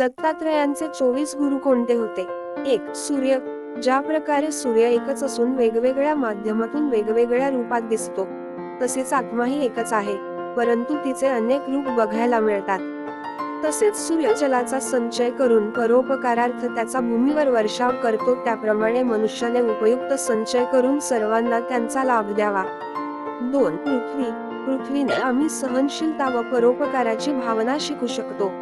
दत्तात्रयांचे चोवीस गुरु कोणते होते? एक सूर्य. ज्या प्रकारे सूर्य एकच असून वेगवेगळ्या माध्यमातून वेगवेगळ्या रूपात दिसतो तसेच आत्माही एकच आहे परंतु तिचे अनेक रूप बघायला मिळतात. तसेच सूर्य जलाचा संचय करून परोपकारार्थ त्याचा भूमीवर वर्षाव करतो त्याप्रमाणे मनुष्याने उपयुक्त संचय करून सर्वांना त्यांचा लाभ द्यावा. दोन पृथ्वी. पृथ्वीने आम्ही सहनशीलता व परोपकाराची भावना शिकू शकतो.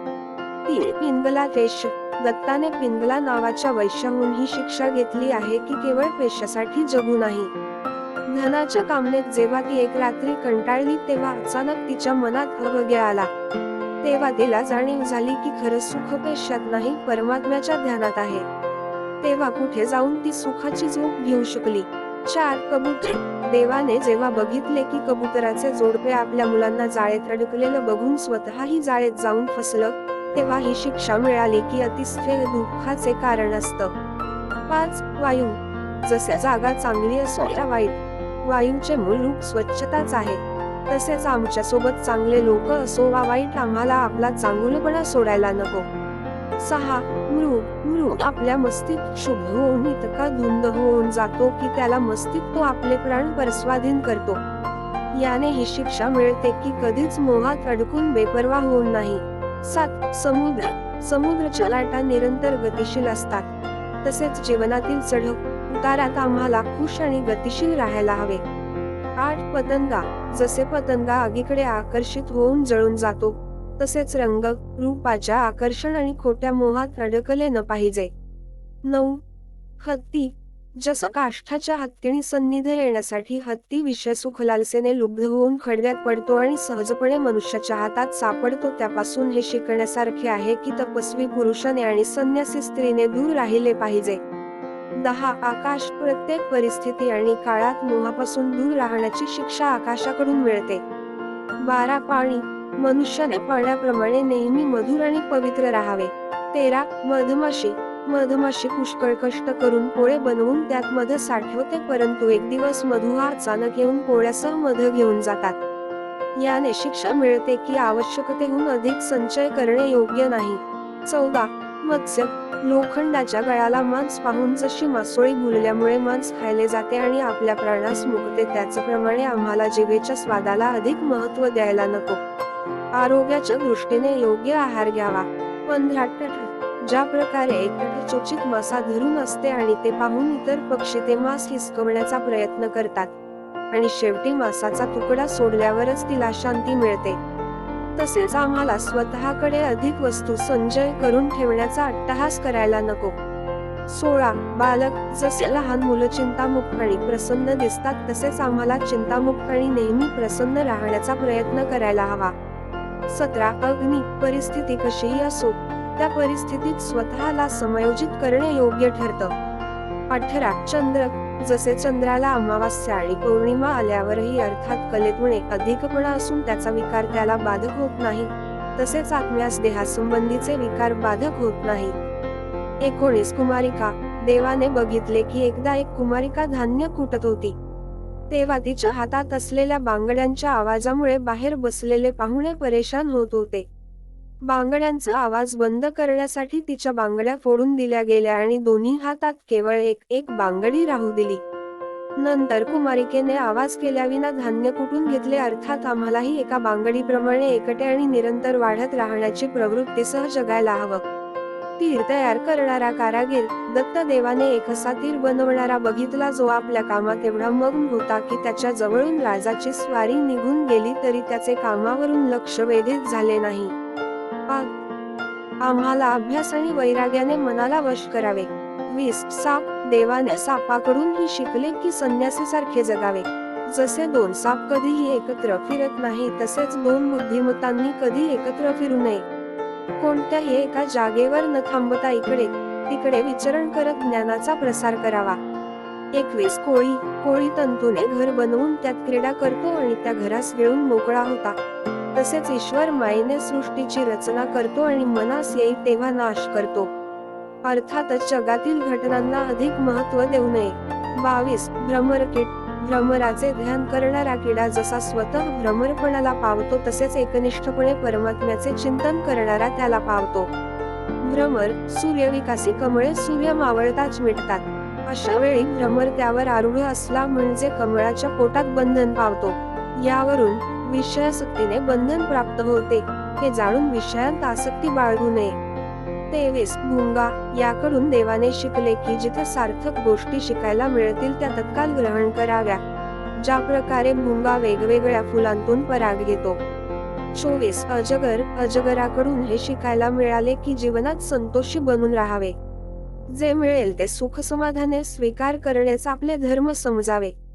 तीन पिंगला देश. दत्ताने पिंगला नावाच्या वैश्याहून ही शिक्षा घेतली आहे की केवळ पेशासाठी जगू नाही. धनाच्या कामनेत जेव्हा ती एक रात्री कंटाळली तेव्हा अचानक तिच्या मनात अवघ्य आला तेव्हा तिला जाणीव झाली की खरं सुख पेशात नाही परमात्म्याच्या ध्यानात आहे. तेव्हा कुठे जाऊन ती सुखाची झोप घेऊ शकली? चार कबूतर. देवाने जेव्हा बघितले की कबुतराचे जोडपे आपल्या मुलांना जाळेत अडकलेलं बघून स्वतःही जाळेत जाऊन फसलं तेव्हा ही शिक्षा मिळाली की अतिस्थैर्य दुःखाचे कारण असतं. पाच वायू. जसे जागा चांगली असो त्या वाईट वायूचे मूळ रूप स्वच्छताच आहे. तसेच आमच्यासोबत चांगले लोक असो वा वाईट आम्हाला आपला चांगुलपणा सोडायला नको. सहा मृग मृग आपल्या मस्तिष्क शुभ होऊन इतका धुंद होऊन जातो की त्याला मस्तिष्क आपले प्राण परस्वाधीन करतो. याने ही शिक्षा मिळते की कधीच मोहात अडकून बेपरवा होऊन नाही. सात समुद्र. समुद्रच्या लाटा निरंतर गतिशील असतात. तसेच जीवनातील चढव उतारात आम्हाला खुश आणि गतिशील राहायला हवे. आठ पतंगा. जसे पतंगा आगीकडे आकर्षित होऊन जळून जातो तसेच रंग रूपाच्या आकर्षण आणि खोट्या मोहात अडकले न पाहिजे. नऊ हत्ती. जसं काष्ठाच्या हत्तीने सन्निध येण्यासाठी हत्ती विषय सुखलालसेने लुब्ध होऊन खडग्यात पडतो आणि सहजपणे मनुष्याच्या हातात सापडतो त्यापासून हे शिकण्यासारखे आहे की तपस्वी पुरुषाने आणि संन्यासी स्त्रीने दूर राहिले पाहिजे. दहा आकाश प्रत्येक परिस्थिती आणि काळात मोहापासून दूर राहण्याची शिक्षा आकाशाकडून मिळते. बारा पाणी. मनुष्याने पाण्याप्रमाणे नेहमी मधुर आणि पवित्र राहावे. तेरा मधमाशी. मधमाशी पुष्कळ कष्ट करून पोळे बनवून त्यात मध साठवते परंतु एक दिवस मधु हा अचानक येऊन पोळ्यासह मध घेऊन जातात. याने शिक्षा मिळते की आवश्यकतेहून अधिक संचय करणे योग्य नाही. चौदा. मत्स्य. लोखंडाच्या गळाला मांस पाहून जशी मासोळी भुलल्यामुळे मांस खायले जाते आणि आपल्या प्राणास मुकते त्याचप्रमाणे आम्हाला जीवेच्या स्वादाला अधिक महत्त्व द्यायला नको. आरोग्याच्या दृष्टीने योग्य आहार घ्यावा. पंधरा. ज्या प्रकारे एखादी चोचित मासा धरून असते आणि ते पाहून इतर पक्षी ते मांस हिसकवण्याचा प्रयत्न करतात. आणि शेवटी मासाचा तुकडा सोडल्यावरच तिला शांती मिळते. तसेच आम्हाला स्वतःकडे अधिक वस्तू संचय करून ठेवण्याचा अट्टहास करायला नको. सोळा. बालक. जसे लहान मुलं चिंतामुक्त आणि प्रसन्न दिसतात तसेच आम्हाला चिंतामुक्त आणि नेहमी प्रसन्न राहण्याचा प्रयत्न करायला हवा. सतरा. अग्नी. परिस्थिती कशीही असो त्या परिस्थितीत स्वतःला समायोजित करणे योग्य ठरतं. अठरा चंद्र जसे चंद्राला अमावास्या आणि पौर्णिमा आल्यावरही अर्थात कलेतुणे अधिकपणा असून त्याचा विकार त्याला बाधक होत नाही तसेच आत्म्यास देहासंबंधीचे विकार बाधक होत नाही. एकोणीस कुमारिका देवाने बघितले की एकदा एक कुमारिका धान्य कुटत होती. तेव्हा तिच्या हातात असलेल्या बांगड्यांच्या आवाजामुळे बाहेर बसलेले पाहुणे परेशान होत होते. बांगड्यांचा आवाज बंद करण्यासाठी तिच्या बांगड्या फोडून दिल्या गेल्या आणि दोन्ही हातात केवळ एक एक बांगडी राहू दिली. नंतर कुमारिकेने आवाज केल्याविना धान्य कुटून घेतले अर्थात आम्हालाही एका बांगडीप्रमाणे एकटे आणि निरंतर वाढत राहण्याची प्रवृत्तीसह जगायला हवं. तीर तयार करणारा कारागीर दत्तदेवाने एकसा एक असा तीर बनवणारा बघितला जो आपल्या कामात एवढा मग्न होता की त्याच्या जवळून राजाची स्वारी निघून गेली तरी त्याचे कामावरून लक्ष वेधित झाले नाही. आम्हाला अभ्यास आणि वैराग्याने मनाला वश करावे. वीस साप देवाने सापाकडून ही शिकले की संन्यासीसारखे जगावे. जसे दोन साप कधीही एकत्र फिरत नाही तसेच दोन बुद्धिमत्तांनी कधी एकत्र फिरू नये. कोणत्याही एका जागेवर न थांबता इकडे तिकडे विचरण करत ज्ञानाचा प्रसार करावा. एकवीस कोळी कोळी तंतूने घर बनवून त्यात क्रीडा करतो आणि त्या घरास गिळून मोकळा होता. तसेच ईश्वर मायेने सृष्टीची रचना करतो आणि मनास येईल तेव्हा नाश करतो. अर्थातच जगातील घटनांना अधिक महत्त्व देऊ नये. बावीस. भ्रमरकीट. भ्रमराचे ध्यान करणारा किडा जसा स्वतः भ्रमरपणाला पावतो तसेच एकनिष्ठपणे परमात्म्याचे चिंतन करणारा त्याला पावतो. भ्रमर सूर्यविकासी कमळे सूर्य मावळताच मिटतात. अशा वेळी भ्रमर त्यावर आरूढ असला म्हणजे कमळाच्या पोटात बंधन पावतो. यावरून विषयासक्तीने बंधन प्राप्त होते. हे जाणून विषयांत आसक्ती बाळगू नये. तेवीस. भुंगा. याकडून देवाने शिकले की जिथे सार्थक गोष्टी शिकायला मिळतील त्या तत्काल ग्रहण कराव्या. ज्या प्रकारे भुंगा वेगवेगळ्या फुलांतून पराग घेतो. चोवीस. अजगर. अजगराकडून हे शिकायला मिळाले की जीवनात संतोषी बनून राहावे. जे मिळेल ते सुख समाधाने स्वीकार करण्याचा आपले धर्म समजावे.